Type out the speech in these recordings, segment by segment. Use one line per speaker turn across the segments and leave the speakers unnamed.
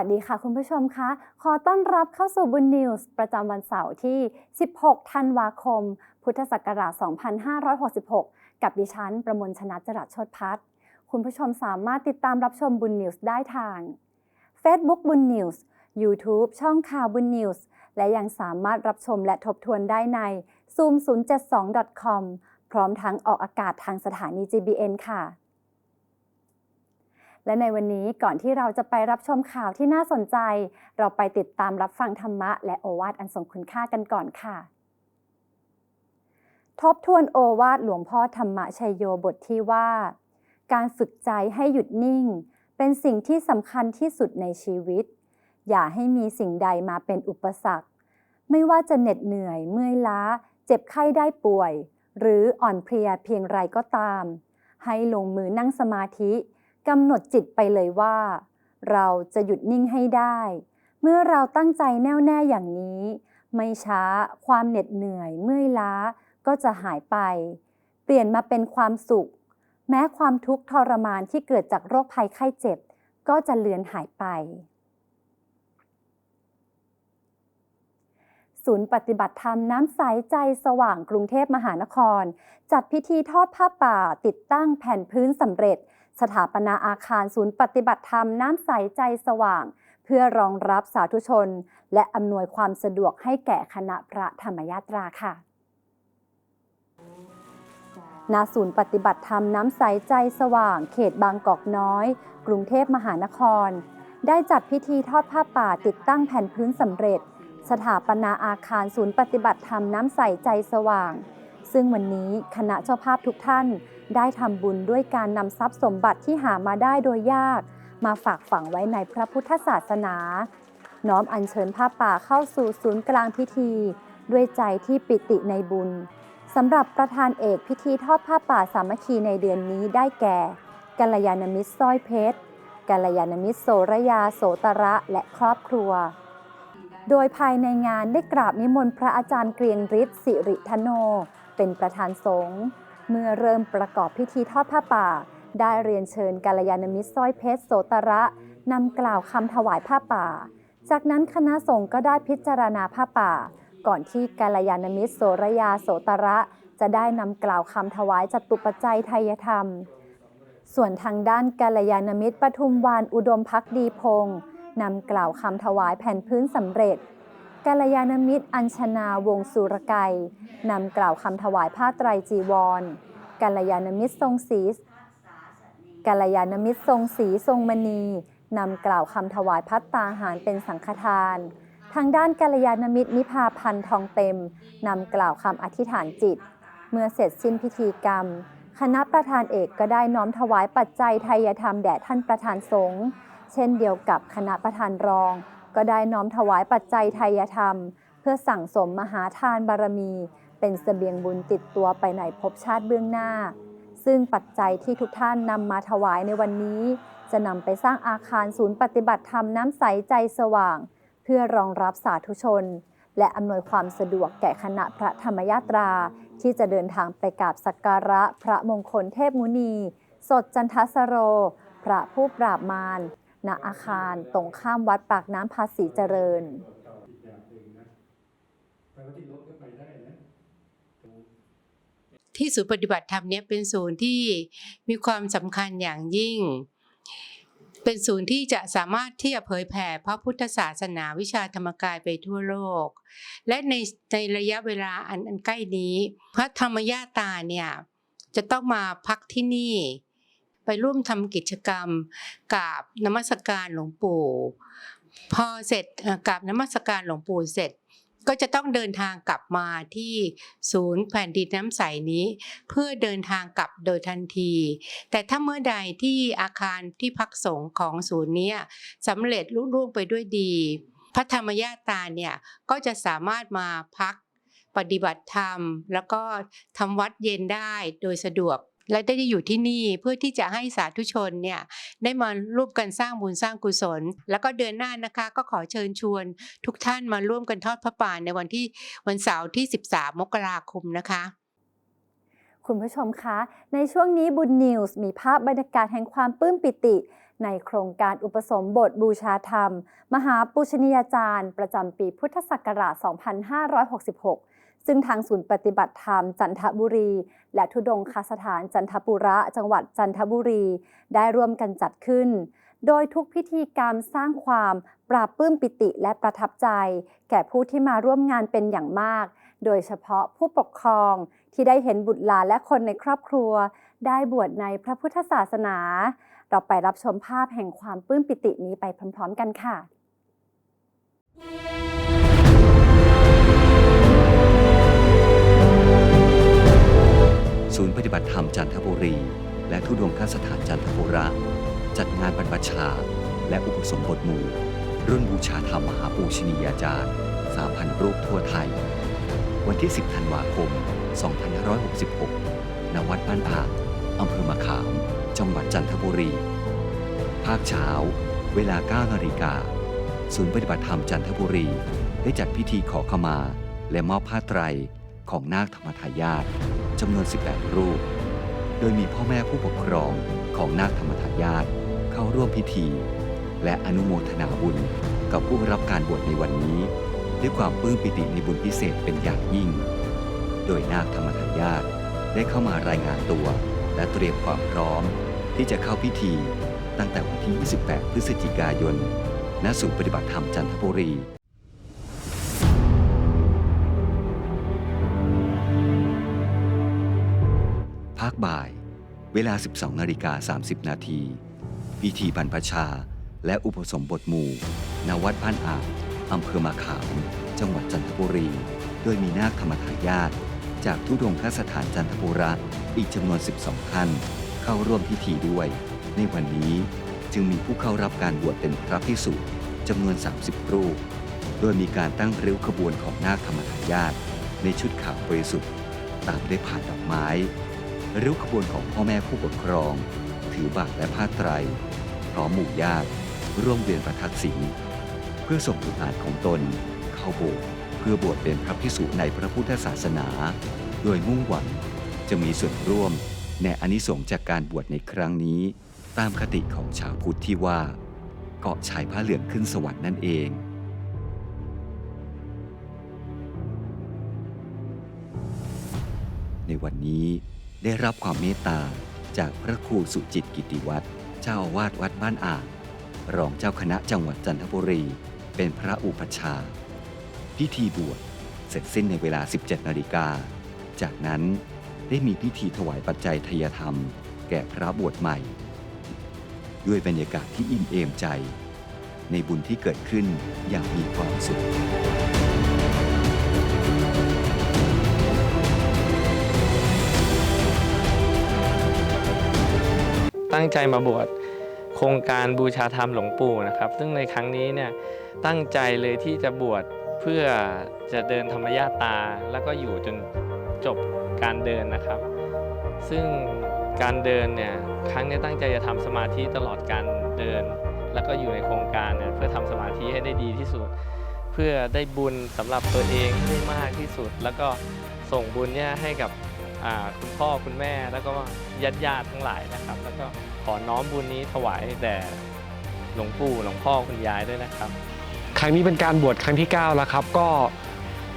สวัสดีค่ะคุณผู้ชมคะ ขอต้อนรับเข้าสู่บุญนิวส์ประจำวันเสาร์ที่ 16 ธันวาคม พุทธศักราช 2566 กับดิฉัน ประมวลชนะจรัสชดพัฒคุณผู้ชมสามารถติดตามรับชมบุญนิวส์ได้ทาง Facebook บุญนิวส์ YouTube ช่องข่าวบุญนิวส์ และยังสามารถรับชมและทบทวนได้ใน zoom 072 com พร้อมทั้งออกอากาศทางสถานี GBN ค่ะ และในวันนี้ก่อนที่เราจะไปรับชมข่าวที่น่าสนใจ เราไปติดตามรับฟังธรรมะ และโอวาทอันทรงคุณค่ากันก่อนค่ะ ทบทวนโอวาทหลวงพ่อธรรมะชัยโยบทที่ว่า การฝึกใจให้หยุดนิ่ง เป็นสิ่งที่สำคัญที่สุดในชีวิต อย่าให้มีสิ่งใดมาเป็นอุปสรรค ไม่ว่าจะเหน็ดเหนื่อยเมื่อยล้า เจ็บไข้ได้ป่วย หรืออ่อนเพลียเพียงไรก็ตาม ให้ลงมือนั่งสมาธิ กำหนดจิตไปเลยว่า เราจะหยุดนิ่งให้ได้ เมื่อเราตั้งใจแน่วแน่อย่างนี้ ไม่ช้าความเหน็ดเหนื่อยเมื่อยล้าก็จะหายไป เปลี่ยนมาเป็นความสุข แม้ความทุกข์ทรมานที่เกิดจากโรคภัยไข้เจ็บ ก็จะเลือนหายไป ศูนย์ปฏิบัติธรรมน้ำใสใจสว่างกรุงเทพมหานคร จัดพิธีทอดผ้าป่าติดตั้งแผ่นพื้นสำเร็จ สถาปนาอาคารศูนย์ปฏิบัติธรรมน้ำใสใจสว่าง เพื่อรองรับสาธุชน และอำนวยความสะดวกให้แก่คณะพระธรรมยาตราค่ะณศูนย์ปฏิบัติธรรมน้ำใสใจสว่าง เขตบางกอกน้อย กรุงเทพมหานคร ได้จัดพิธีทอดผ้าป่าติดตั้งแผ่นพื้นสำเร็จ สถาปนาอาคารศูนย์ปฏิบัติธรรมน้ำใสใจสว่าง ซึ่งวันนี้คณะเจ้าภาพทุกท่าน ได้ทำบุญด้วยการนำทรัพย์สมบัติที่หามาได้โดยยาก มาฝากฝังไว้ในพระพุทธศาสนา น้อมอัญเชิญผ้าป่าเข้าสู่ศูนย์กลางพิธี ด้วยใจที่ปิติในบุญสำหรับประธานเอกพิธีทอดผ้าป่าสามัคคีในเดือนนี้ได้แก่กัลยาณมิตรสร้อยเพชรกัลยาณมิตรโสระยาโสตระและครอบครัว โดยภายในงานได้กราบนิมนต์พระอาจารย์เกรียงฤทธิ์สิริธโน เป็นประธานสงฆ์เมื่อเริ่มประกอบพิธีทอดผ้าป่า ได้เรียนเชิญกัลยาณมิตรสร้อยเพชรโสตระนำกล่าวคำถวายผ้าป่า จากนั้นคณะสงฆ์ก็ได้พิจารณาผ้าป่า ก่อนที่กัลยาณมิตรโสระยาโสตระ จะได้นำกล่าวคำถวายจตุปัจจัยไทยธรรม ส่วนทางด้านกัลยาณมิตรปทุมวานอุดมพักดีพงศ์นำกล่าวคำถวายแผ่นพื้นสำเร็จ กัลยาณมิตร อัญชนาวงสุรไกรนำกล่าวคำถวายผ้าไตรจีวรกัลยาณมิตรทรงศรีกัลยาณมิตรทรงศรีทรงมณีนำกล่าวคำถวายพัตตาหารเป็นสังฆทาน ทางด้านกัลยาณมิตรนิพาพันธ์ทองเต็มนำกล่าวคำอธิษฐานจิต เมื่อเสร็จสิ้นพิธีกรรม คณะประธานเอกก็ได้น้อมถวายปัจจัยไทยธรรมแด่ท่านประธานสงฆ์เช่นเดียวกับคณะประธานรอง ก็ได้น้อมถวายปัจจัยไทยธรรม เพื่อสั่งสมมหาทานบารมี เป็นเสบียงบุญติดตัวไปในภพชาติเบื้องหน้า ซึ่งปัจจัยที่ทุกท่านนำมาถวายในวันนี้ จะนำไปสร้างอาคารศูนย์ปฏิบัติธรรมน้ำใสใจสว่าง เพื่อรองรับสาธุชน และอำนวยความสะดวกแก่คณะพระธรรมยาตรา ที่จะเดินทางไปกราบสักการะพระมงคลเทพมุนี สดจันทสโร พระผู้ปราบมาร ณอาคารตรงข้ามวัดปากน้ำภาษีเจริญ
ที่ศูนย์ปฏิบัติธรรมเนี้ยเป็นศูนย์ที่มีความสำคัญอย่างยิ่ง เป็นศูนย์ที่จะสามารถที่จะเผยแผ่พระพุทธศาสนาวิชาธรรมกายไปทั่วโลก และในในระยะเวลาอันอันใกล้นี้ พระธรรมญาตาเนี่ยจะต้องมาพักที่นี่ ไปร่วมทำกิจกรรมกับนมัสการหลวงปู่ พอเสร็จเอ่อกับนมัสการหลวงปู่เสร็จ ก็จะต้องเดินทางกลับมาที่ศูนย์แผ่นดินน้ำใสนี้ เพื่อเดินทางกลับโดยทันที แต่ถ้าเมื่อใดที่อาคารที่พักสงฆ์ของศูนย์นี้สำเร็จลุล่วงไปด้วยดี พระธรรมญาตาเนี่ยก็จะสามารถมาพักปฏิบัติธรรม แล้วก็ทำวัดเย็นได้โดยสะดวก และได้อยู่ที่นี่เพื่อที่จะให้สาธุชนเนี่ยได้มาร่วมกันสร้างบุญสร้างกุศล แล้วก็เดือนหน้านะคะก็ขอเชิญชวนทุกท่านมาร่วมกันทอดพระป่าในวันที่วันเสาร์ที่ 13 มกราคมนะคะ
คุณผู้ชมคะ ในช่วงนี้บุญนิวส์มีภาพบรรยากาศแห่งความปลื้มปิติ ในโครงการอุปสมบทบูชาธรรม มหาปูชนียาจารย์ ประจำปีพุทธศักราช 2566 ซึ่งทางศูนย์ปฏิบัติธรรมจันทบุรี และทุดงคสถานจันทปุระจังหวัดจันทบุรี ได้ร่วมกันจัดขึ้น โดยทุกพิธีกรรมสร้างความปราบปื้มปิติและประทับใจ แก่ผู้ที่มาร่วมงานเป็นอย่างมาก โดยเฉพาะผู้ปกครองที่ได้เห็นบุตรหลานและคนในครอบครัว ได้บวชในพระพุทธศาสนา เราไปรับชมภาพแห่งความปื้มปิตินี้ไปพร้อม ๆ กันค่ะ
ศูนย์ปฏิบัติธรรมจันทบุรี และทุดงคสถานจันทบุระ จัดงานบรรพชา และอุปสมบทหมู่ รุ่นบูชาธรรมมหาปูชนียาจารย์ 3,000 รูปทั่วไทย วันที่ 10 ธันวาคม 2566 ณ วัดบ้านอ่าอำเภอมะขาม จังหวัดจันทบุรี ภาคเช้า เวลา 9 นาฬิกา ศูนย์ปฏิบัติธรรมจันทบุรี ได้จัดพิธีขอขมา และมอบผ้าไตรของนาคธรรมทายาท จำนวน 18 รูป โดยมีพ่อแม่ผู้ปกครองของนาคธรรมทายาทเข้าร่วมพิธี และอนุโมทนาบุญกับผู้รับการบวชในวันนี้ ด้วยความปลื้มปิติในบุญพิเศษเป็นอย่างยิ่ง โดยนาคธรรมทายาทได้เข้ามารายงานตัว และเตรียมความพร้อม ที่จะเข้าพิธีตั้งแต่วันที่ 28 พฤศจิกายน ณ ศูนย์ปฏิบัติธรรมจันทบุรี วลา 12นาฬิกา30 นาที พิธีบรรพชา และอุปสมบทหมู่ณวัดบ้านอ่างอำเภอมาขาม จังหวัดจันทบุรี โดยมีนาคธรรมทายาทจากทุดงคสถานจันทบุระอีกจำนวน 12 ท่าน เข้าร่วมพิธีด้วย ในวันนี้จึงมีผู้เข้ารับการบวชเป็นพระภิกษุจำนวน 30 รูป โดยมีการตั้งริ้วขบวนของนาคธรรมทายาทในชุดขาวบริสุทธิ์ ตามด้วยผ่านดอกไม้ ริ้วขบวนของพ่อแม่ผู้ปกครอง ถือบาตรและผ้าไตร พร้อมหมู่ญาติ ร่วมเวียนประทักษิณเพื่อส่งบุตรหลานของตน เข้าโบสถ์เพื่อบวชเป็นพระภิกษุในพระพุทธศาสนา โดยมุ่งหวังจะมีส่วนร่วมในอานิสงส์จากการบวชในครั้งนี้ ตามคติของชาวพุทธที่ว่า เกาะชายผ้าเหลืองขึ้นสวรรค์นั่นเองในวันนี้ ได้รับความเมตตาจากพระครูสุจิตกิติวัตรเจ้าอาวาสวัดบ้านอ่างรองเจ้าคณะจังหวัดจันทบุรี เป็นพระอุปชา พิธีบวชเสร็จสิ้นในเวลา 17 นาฬิกา จากนั้นได้มีพิธีถวายปัจจัยทยธรรม แก่พระบวชใหม่ ด้วยบรรยากาศที่อิ่มเอมใจ ในบุญที่เกิดขึ้นอย่างมีความสุข
ตั้งใจมาบวชโครงการบูชาธรรมหลวงปู่นะครับ ซึ่งในครั้งนี้เนี่ยตั้งใจเลยที่จะบวชเพื่อจะเดินธรรมญาตา แล้วก็อยู่จนจบการเดินนะครับ ซึ่งการเดินเนี่ยครั้งนี้ตั้งใจจะทำสมาธิตลอดการเดิน แล้วก็อยู่ในโครงการเนี่ยเพื่อทำสมาธิให้ได้ดีที่สุด เพื่อได้บุญสำหรับตัวเองให้มากที่สุด แล้วก็ส่งบุญเนี่ยให้กับ คุณพ่อคุณแม่แล้วก็ญาติญาติทั้งหลายนะครับ แล้วก็ขอน้อมบุญนี้ถวายแด่หลวงปู่หลวงพ่อคุณยายด้วยนะครับ
ครั้งนี้เป็นการบวชครั้งที่ 9 แล้วครับ ก็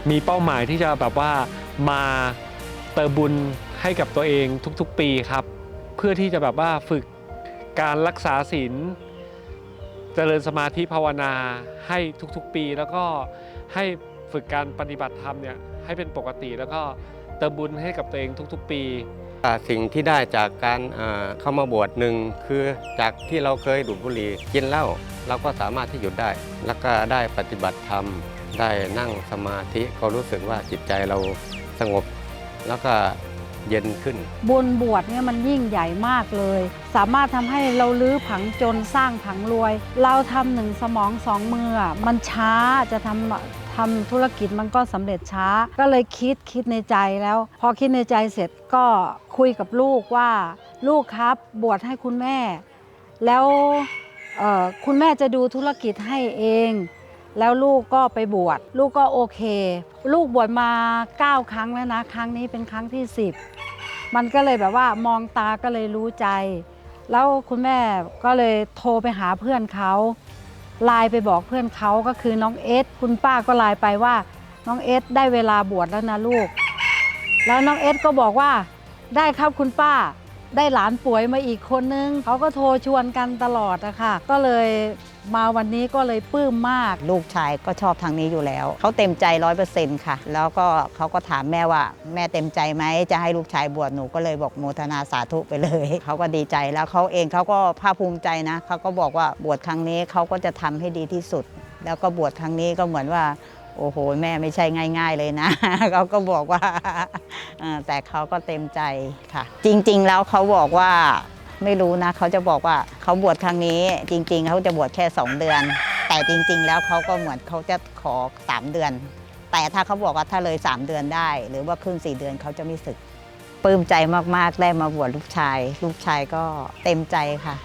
มีเป้าหมายที่จะแบบว่ามาเติมบุญให้กับตัวเองทุกๆปีครับ เพื่อที่จะแบบว่าฝึกการรักษาศีลเจริญสมาธิภาวนาให้ทุกๆปี แล้วก็ให้ฝึกการปฏิบัติธรรมเนี่ยให้เป็นปกติแล้วก็ เติมบุญให้กับตัวเองทุกๆ ปี
อ่าสิ่งที่ได้จากการอ่าเข้ามาบวชหนึ่งคือจากที่เราเคยดูดบุหรี่กินเหล้าเราก็สามารถที่หยุดได้ แล้วก็ได้ปฏิบัติธรรม ได้นั่งสมาธิก็รู้สึกว่าจิตใจเราสงบ แล้วก็เย็นขึ้น
บุญบวชเนี่ยมันยิ่งใหญ่มากเลย สามารถทำให้เราลื้อผังจนสร้างผังรวย เราทำหนึ่งสมองสองมืออะมันช้าจะทำ ทำธุรกิจมันก็สำเร็จช้า ก็เลยคิดคิดในใจแล้ว พอคิดในใจเสร็จก็คุยกับลูกว่าลูกครับบวชให้คุณแม่ แล้วคุณแม่จะดูธุรกิจให้เอง แล้วลูกก็ไปบวชลูกก็โอเค ลูกบวชมา 9 ครั้งแล้วนะครั้งนี้เป็นครั้งที่ 10 มันก็เลยแบบว่ามองตาก็เลยรู้ใจ แล้วคุณแม่ก็เลยโทรไปหาเพื่อนเขา ไลน์ไปบอกเพื่อนเขาก็คือน้องเอสคุณป้าก็ไลน์ไปว่า น้องเอสได้เวลาบวชแล้วนะลูก แล้วน้องเอสก็บอกว่าได้ครับคุณป้า ได้หลานป่วยมาอีกคนนึงเขาก็โทรชวนกันตลอดนะคะก็เลย มาวันนี้ก็เลยปลื้มมาก
ลูกชายก็ชอบทางนี้อยู่แล้ว เขาเต็มใจร้อยเปอร์เซ็นต์ค่ะ แล้วก็เขาก็ถามแม่ว่า แม่เต็มใจไหมจะให้ลูกชายบวชหนูก็เลยบอกโมทนาสาธุไปเลย เขาก็ดีใจแล้วเขาเองเขาก็ภาคภูมิใจนะ เขาก็บอกว่าบวชครั้งนี้เขาก็จะทำให้ดีที่สุด แล้วก็บวชครั้งนี้ก็เหมือนว่าโอ้โห แม่ไม่ใช่ง่าย ๆ เลยนะ เขาก็บอกว่าแต่เขาก็เต็มใจค่ะ จริง ๆ แล้วเขาบอกว่า ไม่รู้นะเขาจะบอกว่าเขาบวชครั้งนี้ จริง ๆเขาจะบวชแค่ 2 เดือน แต่จริง ๆ แล้วเขาก็เหมือนเขาจะขอ 3 เดือน แต่ถ้าเขาบอกว่าถ้าเลย 3 เดือนได้ หรือว่าครึ่ง4เดือนเขาจะไม่สึกปลื้มใจมากๆได้มาบวชลูกชาย ลูกชายก็เต็มใจค่ะ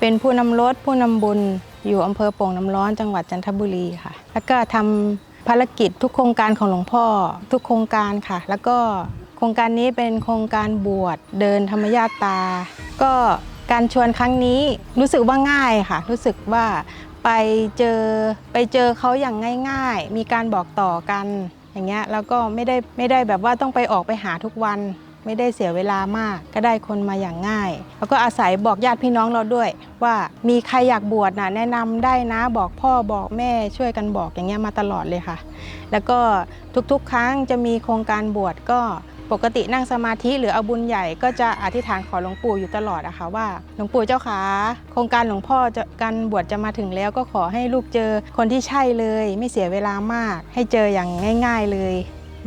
เป็นผู้นำรถผู้นำบุญอยู่อำเภอโป่งน้ำร้อนจังหวัดจันทบุรีค่ะ แล้วก็ทำภารกิจทุกโครงการของหลวงพ่อทุกโครงการค่ะ แล้วก็ โครงการนี้เป็นโครงการบวชเดินธรรมญาตา ก็การชวนครั้งนี้รู้สึกว่าง่ายค่ะ รู้สึกว่าไปเจอไปเจอเขาอย่างง่าย ๆ มีการบอกต่อกันอย่างเงี้ยแล้วก็ไม่ได้ไม่ได้แบบว่าต้องไปออกไปหาทุกวัน ไม่ได้เสียเวลามาก ก็ได้คนมาอย่างง่าย แล้วก็อาศัยบอกญาติพี่น้องเราด้วย ว่ามีใครอยากบวชนะแนะนำได้นะบอกพ่อบอกแม่ช่วยกันบอกอย่างเงี้ยมาตลอดเลยค่ะ แล้วก็ทุกๆ ครั้งจะมีโครงการบวชก็ ปกตินั่งสมาธิหรือเอาบุญใหญ่ก็จะอธิษฐานขอหลวงปู่อยู่ตลอดอะค่ะว่าหลวงปู่เจ้าขาโครงการหลวงพ่อจะการบวชจะมาถึงแล้วก็ขอให้ลูกเจอคนที่ใช่เลย ไม่เสียเวลามาก ให้เจออย่างง่าย ๆเลย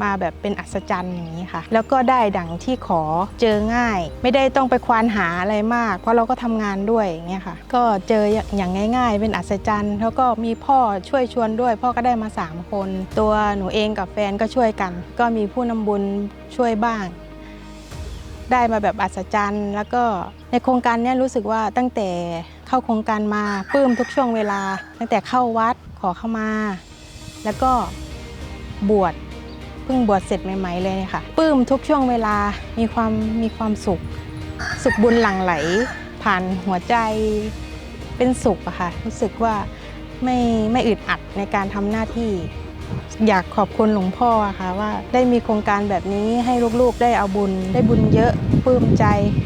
มาแบบเป็นอัศจรรย์อย่างนี้ค่ะ แล้วก็ได้ดังที่ขอเจอง่าย ไม่ได้ต้องไปควานหาอะไรมาก เพราะเราก็ทำงานด้วยอย่างเงี้ยค่ะ ก็เจออย่างง่าย ๆ เป็นอัศจรรย์ แล้วก็มีพ่อช่วยชวนด้วย พ่อก็ได้มา 3 คน ตัวหนูเองกับแฟนก็ช่วยกัน ก็มีผู้นำบุญช่วยบ้าง ได้มาแบบอัศจรรย์ แล้วก็ในโครงการนี้รู้สึกว่าตั้งแต่เข้าโครงการมาปลื้มทุกช่วงเวลา ตั้งแต่เข้าวัดขอเข้ามา แล้วก็บวช พิ่งบวชเสร็จใหม่ๆเลยเนี่ยค่ะปลื้มทุกช่วงเวลามีความมีความสุข สุขบุญหลั่งไหล ผ่านหัวใจเป็นสุขอะค่ะรู้สึกว่าไม่ไม่อึดอัดในการทำหน้าที่ อยากขอบคุณหลวงพ่อค่ะว่าได้มีโครงการแบบนี้ให้ลูกๆได้เอาบุญ ได้บุญเยอะปลื้มใจ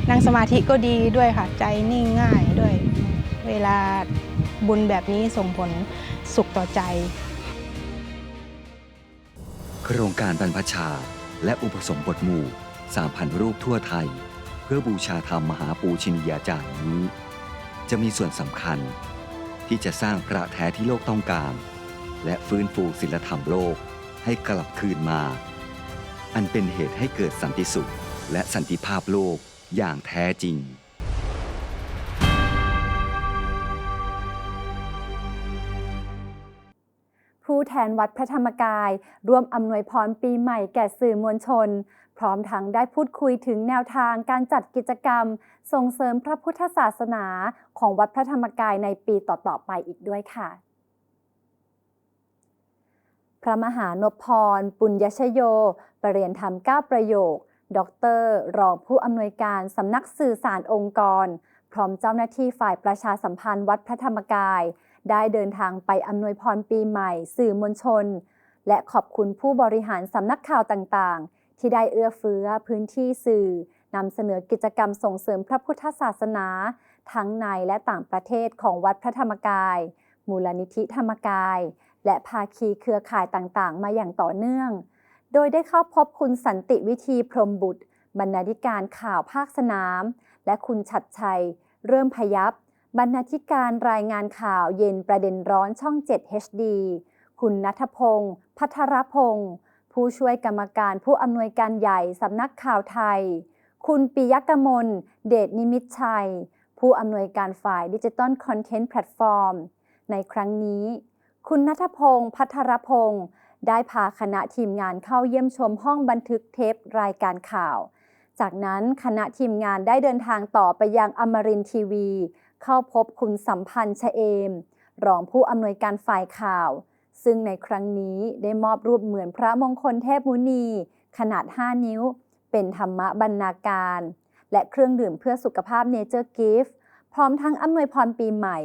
นั่งสมาธิก็ดีด้วยค่ะ ใจนิ่งง่ายด้วย เวลาบุญแบบนี้ส่งผลสุขต่อใจ
โครงการบรรพชา และอุปสมบทหมู่ 3,000 รูปทั่วไทย เพื่อบูชาธรรมมหาปูชนียาจารย์นี้ จะมีส่วนสำคัญ ที่จะสร้างพระแท้ที่โลกต้องการ และฟื้นฟูศิลธรรมโลกให้กลับคืนมา อันเป็นเหตุให้เกิดสันติสุขและสันติภาพโลกอย่างแท้จริง
นวัดพระธรรมกาย ร่วมอำนวยพรปีใหม่แก่สื่อมวลชน พร้อมทั้งได้พูดคุยถึงแนวทางการจัดกิจกรรม ส่งเสริมพระพุทธศาสนาของวัดพระธรรมกายในปีต่อๆไปอีกด้วยค่ะพระมหานพพร ปุญญชโย ประเรียนธรรม9ประโยค ดร รองผู้อำนวยการสำนักสื่อสารองค์กร พร้อมเจ้าหน้าที่ฝ่ายประชาสัมพันธ์วัดพระธรรมกาย ได้เดินทางไปอำนวยพรปีใหม่ สื่อมวลชน และขอบคุณผู้บริหารสำนักข่าวต่างๆ ที่ได้เอื้อเฟื้อพื้นที่สื่อนำเสนอกิจกรรมส่งเสริมพระพุทธศาสนา ทั้งในและต่างประเทศของวัดพระธรรมกาย มูลนิธิธรรมกาย และภาคีเครือข่ายต่างๆ มาอย่างต่อเนื่อง โดยได้เข้าพบคุณสันติวิธีพรมบุตร บรรณาธิการข่าวภาคสนาม และคุณชัดชัย เริ่มพยับ บรรณาธิการรายงานข่าวเย็นประเด็นร้อนช่อง 7 HD คุณนัทพงศ์พัทรพงศ์ผู้ช่วยกรรมการผู้อำนวยการใหญ่สำนักข่าวไทย คุณปิยกมล เดชนิมิตชัย ผู้อำนวยการฝ่ายดิจิตอลคอนเทนต์แพลตฟอร์ม ในครั้งนี้ คุณนัทพงศ์พัทรพงศ์ได้พาคณะทีมงานเข้าเยี่ยมชมห้องบันทึกเทปรายการข่าว จากนั้นคณะทีมงานได้เดินทางต่อไปยังอมรินทีวี เข้าพบคุณสัมพันธ์ชะเอม รองผู้อำนวยการฝ่ายข่าว ซึ่งในครั้งนี้ได้มอบรูปเหมือนพระมงคลเทพมุนี ขนาด 5 นิ้ว เป็นธรรมบรรณาการ และเครื่องดื่มเพื่อสุขภาพเนเจอร์กิฟต์พร้อมทั้งอำนวยพรปีใหม่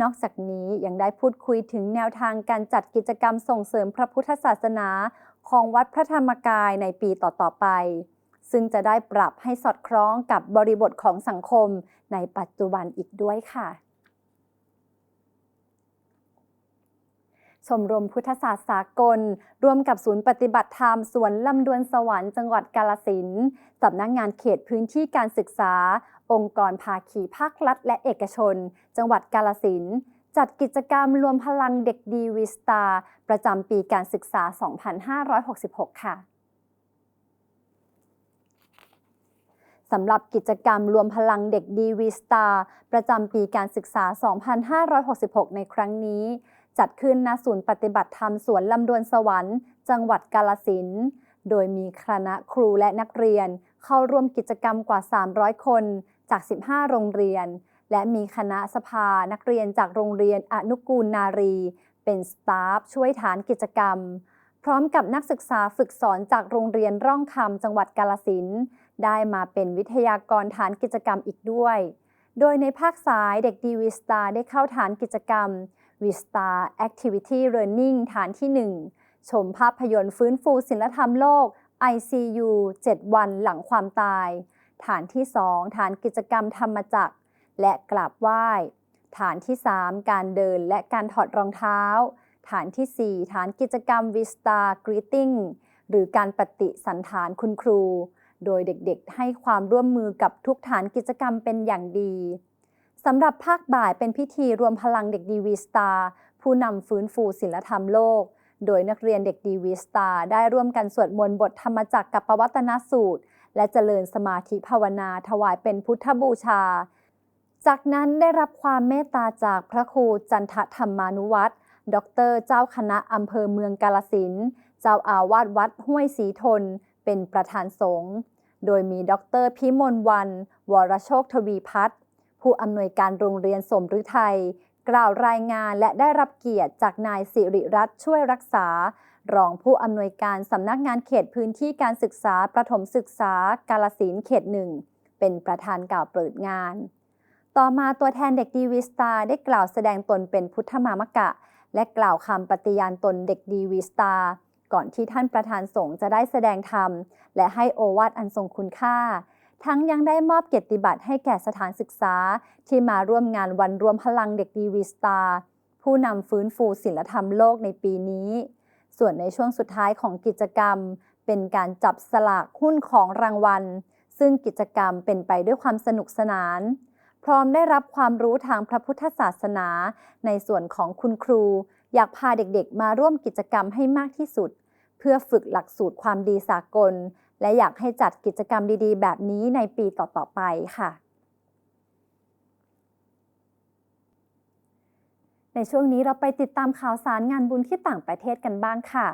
นอกจากนี้ยังได้พูดคุยถึงแนวทางการจัดกิจกรรมส่งเสริมพระพุทธศาสนา ของวัดพระธรรมกายในปีต่อๆไป ซึ่งจะได้ปรับให้สอดคล้องกับบริบทของสังคมในปัจจุบันอีกด้วยค่ะ ชมรมพุทธศาสตร์สากล ร่วมกับศูนย์ปฏิบัติธรรมสวนลำดวนสวรรค์จังหวัดกาลสินสำนักงานเขตพื้นที่การศึกษา องค์กรภาคีภาครัฐ และเอกชน จังหวัดกาลสินจัดกิจกรรมรวมพลังเด็กดีวิสตาประจำปีการศึกษา 2566 ค่ะ สำหรับกิจกรรมรวมพลังเด็กดีวีสตาประจำปีการศึกษา 2566 ในครั้งนี้ จัดขึ้นณศูนย์ปฏิบัติธรรมสวนลำดวนสวรรค์ จังหวัดกาลสินโดยมีคณะครูและนักเรียน เข้าร่วมกิจกรรมกว่า 300 คนจาก 15 โรงเรียน และมีคณะสภานักเรียนจากโรงเรียนอนุกูลนารี เป็นสตาฟช่วยฐานกิจกรรม พร้อมกับนักศึกษาฝึกสอนจากโรงเรียนร่องคำจังหวัดกาลสิน ได้มาเป็นวิทยากรฐานกิจกรรมอีกด้วย โดยในภาคสายเด็กดีวิสตาได้เข้าฐานกิจกรรม Vista Activity Learning ฐานที่ 1 ชมภาพยนตร์ฟื้นฟูศิลธรรมโลก ICU 7 วันหลังความตาย ฐานที่ 2 ฐานกิจกรรมธรรมจักร และกราบไหว้ ฐานที่ 3 การเดินและการถอดรองเท้า ฐานที่ 4 ฐานกิจกรรม Vista Greeting หรือการปฏิสันฐานคุณครู โดยเด็กๆ ให้ความร่วมมือกับทุกฐานกิจกรรมเป็นอย่างดีสำหรับภาคบ่ายเป็นพิธีรวมพลังเด็กดีวีสตาร์ผู้นำฟื้นฟูศิลธรรมโลก โดยนักเรียนเด็กดีวีสตาร์ได้ร่วมกันสวดมนต์บทธรรมจักรกับปวัตนสูตร และเจริญสมาธิภาวนาถวายเป็นพุทธบูชา จากนั้นได้รับความเมตตาจากพระครูจันทธรรมานุวัตรดอกเตอรเจ้าคณะอำเภอเมืองกาลสินเจ้าอาวาสวัดห้วยศรีทน เป็นประธานสงฆ์โดยมีดรพิมลวัน วรโชคทวีพัฒน์ผู้อำนวยการโรงเรียนสมฤทัยกล่าวรายงานและได้รับเกียรติจากนายสิริรัตน์ช่วยรักษา รองผู้อำนวยการสำนักงานเขตพื้นที่การศึกษาประถมศึกษากาลสินเขตหนึ่ง เป็นประธานกล่าวเปิดงาน ต่อมาตัวแทนเด็กดีวีสตาได้กล่าวแสดงตนเป็นพุทธมามกะ และกล่าวคำปฏิญาณตนเด็กดีวีสตา ก่อนที่ท่านประธานสงฆ์จะได้แสดงธรรม และให้โอวาทอันทรงคุณค่า ทั้งยังได้มอบเกียรติบัตรให้แก่สถานศึกษา ที่มาร่วมงานวันรวมพลังเด็กดีวีสตาผู้นำฟื้นฟูศิลธรรมโลกในปีนี้ ส่วนในช่วงสุดท้ายของกิจกรรม เป็นการจับสลากหุ้นของรางวัล ซึ่งกิจกรรมเป็นไปด้วยความสนุกสนาน พร้อมได้รับความรู้ทางพระพุทธศาสนา ในส่วนของคุณครู อยากพาเด็กๆ มาร่วมกิจกรรมให้มากที่สุด เพื่อฝึกหลักสูตรความดีสากล และอยากให้จัดกิจกรรมดีๆ แบบนี้ในปีต่อๆไปค่ะ ในช่วงนี้เราไปติดตามข่าวสารงานบุญที่ต่างประเทศกันบ้างค่ะ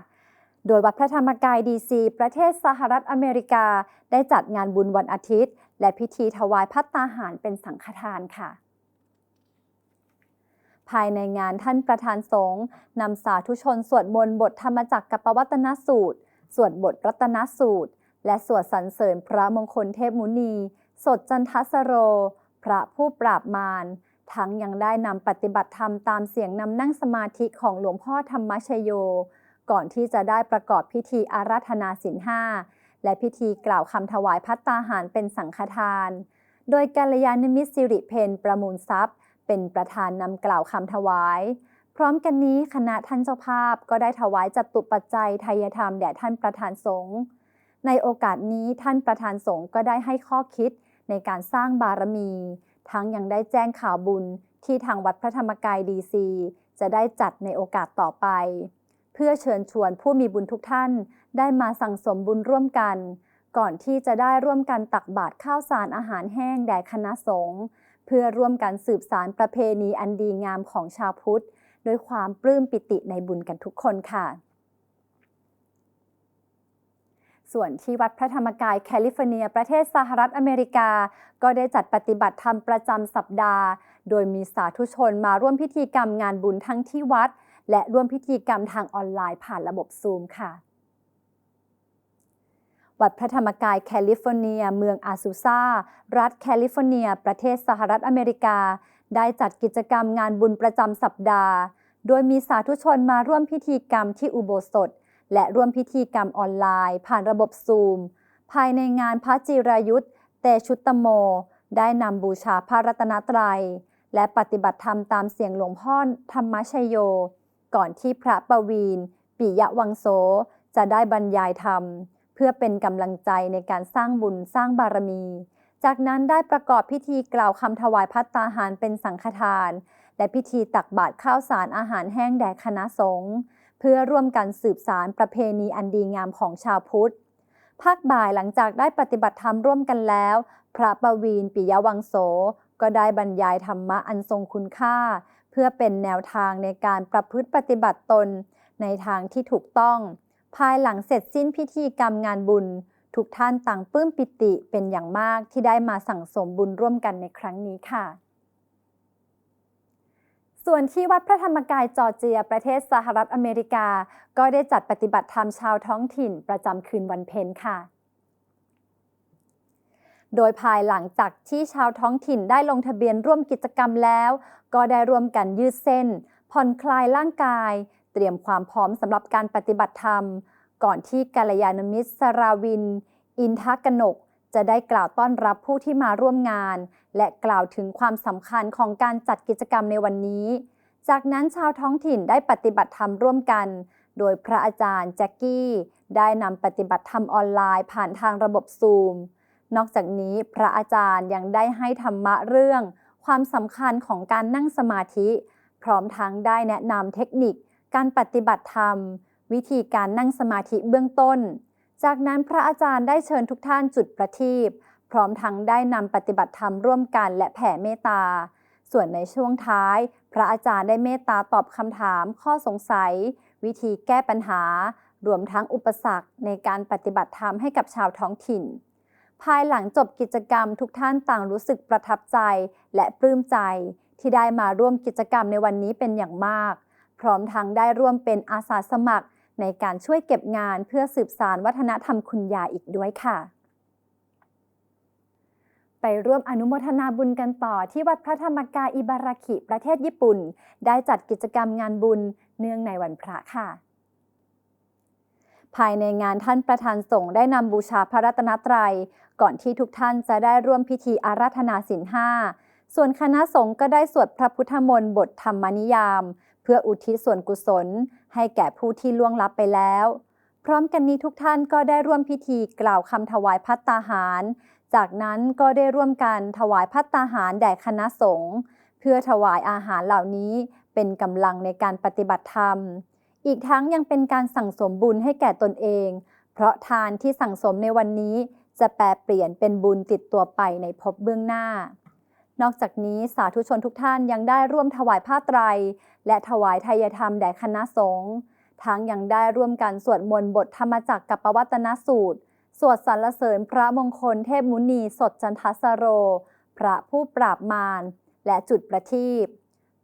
โดยวัดพระธรรมกายดีซีประเทศสหรัฐอเมริกา ได้จัดงานบุญวันอาทิตย์ และพิธีถวายพัตตาหารเป็นสังฆทานค่ะ ภายในงานท่านประธานสงฆ์นำสาธุชนสวดมนต์บทธรรมจักรกับปวัตนสูตร สวดบทรัตนสูตร และสวดสรรเสริญพระมงคลเทพมุนี สดจันทสโร พระผู้ปราบมาร ทั้งยังได้นำปฏิบัติธรรมตามเสียงนำนั่งสมาธิของหลวงพ่อธรรมชโย ก่อนที่จะได้ประกอบพิธีอาราธนาศีลห้าและพิธีกล่าวคำถวายพัตตาหารเป็นสังฆทาน โดยกัลยาณมิตรสิริเพนประมูลทรัพย์ เป็นประธานนำกล่าวคำถวาย พร้อมกันนี้คณะท่านเจ้าภาพก็ได้ถวายจัตุปัจจัยทายธรรมแด่ท่านประธานสงฆ์ในโอกาสนี้ท่านประธานสงฆ์ก็ได้ให้ข้อคิดในการสร้างบารมี ทั้งยังได้แจ้งข่าวบุญที่ทางวัดพระธรรมกายดีซีจะได้จัดในโอกาสต่อไป เพื่อเชิญชวนผู้มีบุญทุกท่านได้มาสั่งสมบุญร่วมกัน ก่อนที่จะได้ร่วมกันตักบาตรข้าวสารอาหารแห้งแด่คณะสงฆ์ เพื่อร่วมกันสืบสารประเพณีอันดีงามของชาวพุทธด้วยความปลื้มปิติในบุญกันทุกคนค่ะ ส่วนที่วัดพระธรรมกายแคลิฟอร์เนีย ประเทศสหรัฐอเมริกา ก็ได้จัดปฏิบัติธรรมประจำสัปดาห์ โดยมีสาธุชนมาร่วมพิธีกรรมงานบุญทั้งที่วัด และร่วมพิธีกรรมทางออนไลน์ผ่านระบบซูมค่ะ วัดพระธรรมกายแคลิฟอร์เนีย เมืองอาซูซารัฐแคลิฟอร์เนีย ประเทศสหรัฐอเมริกา ได้จัดกิจกรรมงานบุญประจำสัปดาห์ โดยมีสาธุชนมาร่วมพิธีกรรมที่อุโบสถ และร่วมพิธีกรรมออนไลน์ ผ่านระบบซูม ภายในงานพระจิรายุทธเตชุตโม ได้นำบูชาพระรัตนตรัย และปฏิบัติธรรมตามเสียงหลวงพ่อธรรมชยโย ก่อนที่พระประวีนปิยะวังโสจะได้บรรยายธรรม เพื่อเป็นกำลังใจในการสร้างบุญสร้างบารมี จากนั้นได้ประกอบพิธีกล่าวคำถวายพัตตาหารเป็นสังฆทาน และพิธีตักบาตรข้าวสารอาหารแห้งแด่คณะสงฆ์เพื่อร่วมกันสืบสารประเพณีอันดีงามของชาวพุทธ ภาคบ่ายหลังจากได้ปฏิบัติธรรมร่วมกันแล้ว พระประวีนปิยวังโส ก็ได้บรรยายธรรมะอันทรงคุณค่า เพื่อเป็นแนวทางในการประพฤติปฏิบัติตนในทางที่ถูกต้อง ภายหลังเสร็จสิ้นพิธีกรรมงานบุญ ทุกท่านต่างปลื้มปิติเป็นอย่างมากที่ได้มาสั่งสมบุญร่วมกันในครั้งนี้ค่ะ ส่วนที่วัดพระธรรมกายจอร์เจีย ประเทศสหรัฐอเมริกา ก็ได้จัดปฏิบัติธรรมชาวท้องถิ่นประจำคืนวันเพ็ญค่ะโดยภายหลังจากที่ชาวท้องถิ่นได้ลงทะเบียนร่วมกิจกรรมแล้ว ก็ได้ร่วมกันยืดเส้น ผ่อนคลายร่างกาย เตรียมความพร้อมสำหรับการปฏิบัติธรรม ก่อนที่กัลยาณมิตรสราวิน อินทกนก จะได้กล่าวต้อนรับผู้ที่มาร่วมงาน และกล่าวถึงความสำคัญของการจัดกิจกรรมในวันนี้ จากนั้นชาวท้องถิ่นได้ปฏิบัติธรรมร่วมกัน โดยพระอาจารย์แจ็กกี้ ได้นำปฏิบัติธรรมออนไลน์ผ่านทางระบบซูม นอกจากนี้พระอาจารย์ยังได้ให้ธรรมะเรื่อง ความสำคัญของการนั่งสมาธิ พร้อมทั้งได้แนะนำเทคนิค การปฏิบัติธรรม วิธีการนั่งสมาธิเบื้องต้น จากนั้นพระอาจารย์ได้เชิญทุกท่านจุดประทีปพร้อมทั้งได้นำปฏิบัติธรรมร่วมกันและแผ่เมตตา ส่วนในช่วงท้าย พระอาจารย์ได้เมตตาตอบคำถาม ข้อสงสัย วิธีแก้ปัญหา รวมทั้งอุปสรรคในการปฏิบัติธรรมให้กับชาวท้องถิ่น ภายหลังจบกิจกรรมทุกท่านต่างรู้สึกประทับใจและปลื้มใจที่ได้มาร่วมกิจกรรมในวันนี้เป็นอย่างมาก พร้อมทั้งได้ร่วมเป็นอาสาสมัคร ในการช่วยเก็บงานเพื่อสืบสารวัฒนธรรมคุณยายอีกด้วยค่ะ ไปร่วมอนุโมทนาบุญกันต่อที่วัดพระธรรมกายอิบาราคิประเทศญี่ปุ่น ได้จัดกิจกรรมงานบุญเนื่องในวันพระค่ะภายในงานท่านประธานสงฆ์ได้นำบูชาพระรัตนตรัย ก่อนที่ทุกท่านจะได้ร่วมพิธีอาราธนาศีลห้า ส่วนคณะสงฆ์ก็ได้สวดพระพุทธมนต์บทธรรมนิยาม เพื่ออุทิศส่วนกุศล ให้แก่ผู้ที่ล่วงลับไปแล้ว พร้อมกันนี้ทุกท่านก็ได้ร่วมพิธีกล่าวคำถวายพัตตาหาร จากนั้นก็ได้ร่วมกันถวายพัตตาหารแด่คณะสงฆ์เพื่อถวายอาหารเหล่านี้เป็นกำลังในการปฏิบัติธรรม อีกทั้งยังเป็นการสั่งสมบุญให้แก่ตนเอง เพราะทานที่สั่งสมในวันนี้จะแปลเปลี่ยนเป็นบุญติดตัวไปในภพเบื้องหน้า นอกจากนี้สาธุชนทุกท่านยังได้ร่วมถวายผ้าไตร และถวายทายธรรมแด่คณะสงฆ์ทั้งยังได้ร่วมกันสวดมนต์บทธรรมจักรกับปวัตนสูตร สวดสรรเสริญพระมงคลเทพมุนีสดจันทสโร พระผู้ปราบมาร และจุดประทีป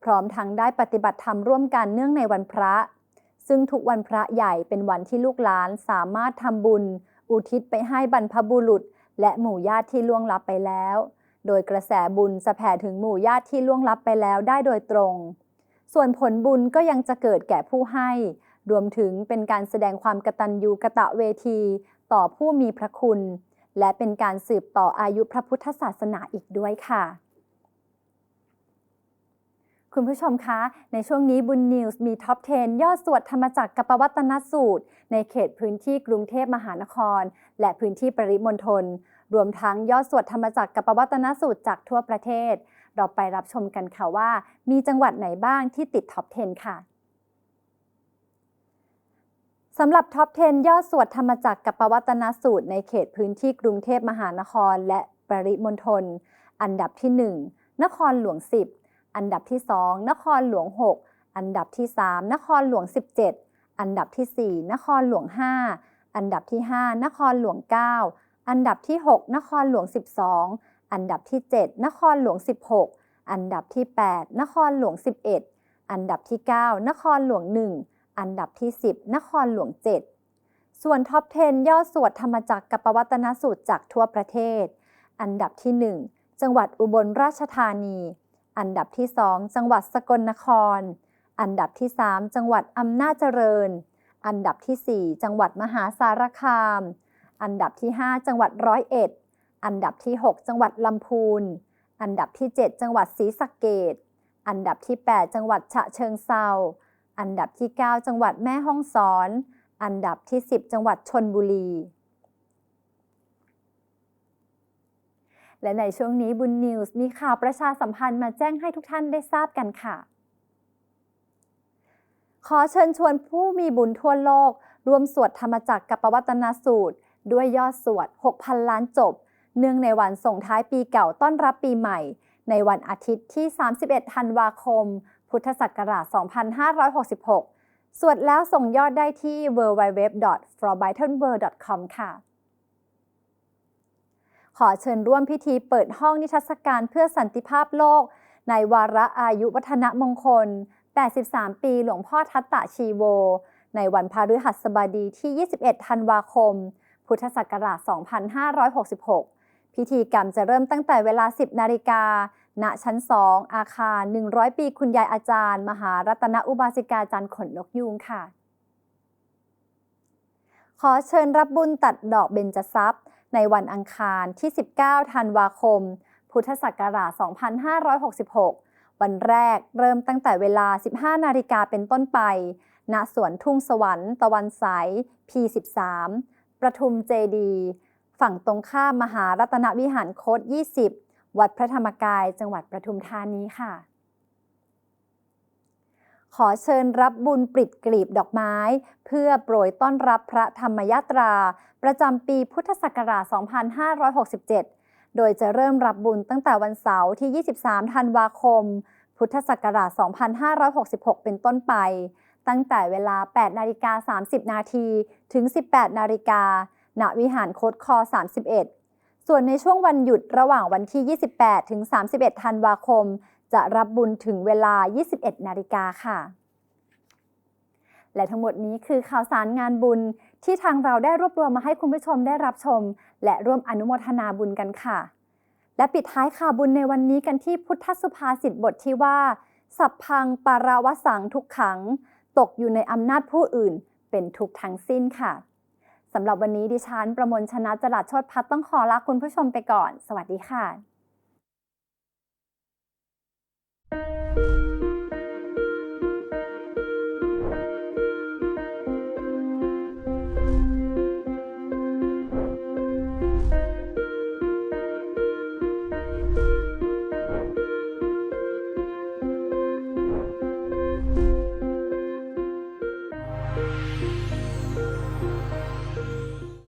พร้อมทั้งได้ปฏิบัติธรรมร่วมกันเนื่องในวันพระ ซึ่งทุกวันพระใหญ่เป็นวันที่ลูกหลานสามารถทำบุญ อุทิศไปให้บรรพบุรุษ และหมู่ญาติที่ล่วงลับไปแล้ว โดยกระแสบุญจะแผ่ถึงหมู่ญาติที่ล่วงลับไปแล้วได้โดยตรง ส่วนผลบุญก็ยังจะเกิดแก่ผู้ให้ รวมถึงเป็นการแสดงความกตัญญูกะตะเวที ต่อผู้มีพระคุณ และเป็นการสืบต่ออายุพระพุทธศาสนาอีกด้วยค่ะ คุณผู้ชมคะ ในช่วงนี้บุญนิวส์มีท็อป 10 ยอดสวดธรรมจักรกับปวัตนสูตร ในเขตพื้นที่กรุงเทพมหานคร และพื้นที่ปริมณฑลรวมทั้งยอดสวดธรรมจักรกับปวัตนสูตรจากทั่วประเทศ เราไปรับชมกันค่ะว่า มีจังหวัดไหนบ้างที่ติดท็อป 10 ค่ะสำหรับท็อป 10 ยอดสวดธรรมจักรกับปวัตนสูตรในเขตพื้นที่กรุงเทพมหานคร และปริมณฑลอันดับที่ 1 นครหลวง 10 อันดับที่ 2 นครหลวง 6 อันดับที่ 3 นครหลวง 17 อันดับที่ 4 นครหลวง 5 อันดับที่ 5 นครหลวง 9 อันดับที่ 6 นครหลวง 12 อันดับที่ 7 นครหลวง 16 อันดับที่ 8 นครหลวง 11 อันดับที่ 9 นครหลวง 1 อันดับที่ 10 นครหลวง 7 ส่วนท็อป 10ยอดสวดธรรมจักรกับปวัตนสูตรจากทั่วประเทศ อันดับที่ 1 จังหวัดอุบลราชธานี อันดับที่ 2 จังหวัดสกลนคร อันดับที่ 3 จังหวัดอำนาจเจริญ อันดับที่ 4 จังหวัดมหาสารคาม อันดับที่ 5 จังหวัดร้อยเอ็ด อันดับที่ 6 จังหวัดลำพูน อันดับที่ 7 จังหวัดศรีสะเกดอันดับที่ 8 จังหวัดฉะเชิงเซาอันดับที่ 9 จังหวัดแม่ฮ่องสอน อันดับที่ 10 จังหวัดชนบุรี และในช่วงนี้บุญนิวส์มีข่าวประชาสัมพันธ์มาแจ้งให้ทุกท่านได้ทราบกันค่ะ ขอเชิญชวนผู้มีบุญทั่วโลก ร่วมสวดธรรมจักรกับปวัตนสูตร ด้วยยอดสวด 6,000 ล้านจบ เนื่องในวันส่งท้ายปีเก่าต้อนรับปีใหม่ ในวันอาทิตย์ที่ 31 ธันวาคม พุทธศักราช 2566 สวดแล้วส่งยอดได้ที่ www.forbytonworld.com ค่ะ ขอเชิญร่วมพิธีเปิดห้องนิทรรศการเพื่อสันติภาพโลก ในวาระอายุวัฒนมงคล 83 ปีหลวงพ่อทัตตะชีโว ในวันพฤหัสบดีที่ 21 ธันวาคมพุทธศักราช 2566 พิธีกรรมจะเริ่มตั้งแต่เวลา 10 นาฬิกา ณ ชั้น 2 อาคาร 100 ปีคุณยายอาจารย์ มหารัตนอุบาสิกาจันทร์ขนนกยูงค่ะ ขอเชิญรับบุญตัดดอกเบญจทรัพย์ ในวันอังคารที่ 19 ธันวาคม พุทธศักราช 2566 วันแรกเริ่มตั้งแต่เวลา 15 นาฬิกาเป็นต้นไป ณ สวนทุ่งสวรรค์ ตะวันใส P13 ประทุมเจดี ฝั่งตรงข้ามมหารัตนวิหารโคต20 วัดพระธรรมกาย จังหวัดประทุมธานีค่ะ ขอเชิญรับบุญปริดกลีบดอกไม้ เพื่อโปรยต้อนรับพระธรรมยาตรา ประจำปีพุทธศักราช 2567 โดยจะเริ่มรับบุญตั้งแต่วันเสาร์ที่ 23 ธันวาคม พุทธศักราช 2566 เป็นต้นไป ตั้งแต่เวลา 8 นาฬิกา 30 นาที ถึง 18 นาฬิกา ณวิหารโคดคอ 31 ส่วนในช่วงวันหยุดระหว่างวันที่ 28 ถึง 31 ธันวาคม จะรับบุญถึงเวลา 21 นาฬิกาค่ะ และทั้งหมดนี้คือข่าวสารงานบุญที่ทางเราได้รวบรวมมาให้คุณผู้ชมได้รับชม และร่วมอนุโมทนาบุญกันค่ะ และปิดท้ายข่าวบุญในวันนี้กันที่พุทธสุภาษิตบทที่ว่า สัพพังปาราวสังทุกขัง ตกอยู่ในอำนาจผู้อื่น เป็นทุกทั้งสิ้นค่ะ สำหรับวันนี้ดิฉันประมวลชนะจรัสชดพัฒน์ต้องขอลาคุณผู้ชมไปก่อน สวัสดีค่ะ